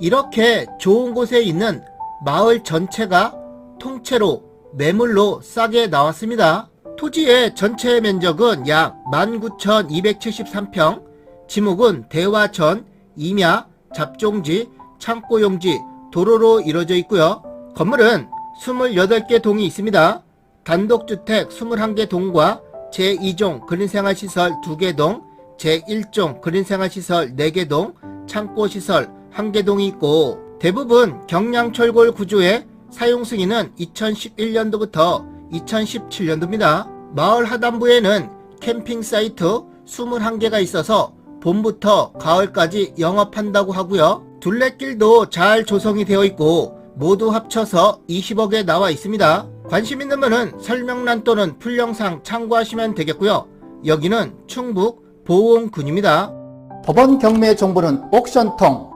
이렇게 좋은 곳에 있는 마을 전체가 통째로 매물로 싸게 나왔습니다. 토지의 전체 면적은 약 19,273평, 지목은 대화전, 임야, 잡종지, 창고용지, 도로로 이루어져 있고요. 건물은 28개 동이 있습니다. 단독주택 21개 동과 제2종 그린생활시설 2개 동, 제1종 그린생활시설 4개 동, 창고시설 1개 동이 있고 대부분 경량철골 구조의 사용 승인은 2011년도부터 2017년도입니다. 마을 하단부에는 캠핑 사이트 21개가 있어서 봄부터 가을까지 영업한다고 하고요. 둘레길도 잘 조성이 되어 있고 모두 합쳐서 20억에 나와 있습니다. 관심 있는 분은 설명란 또는 풀영상 참고하시면 되겠고요. 여기는 충북 보온군입니다. 법원 경매 정보는 옥션통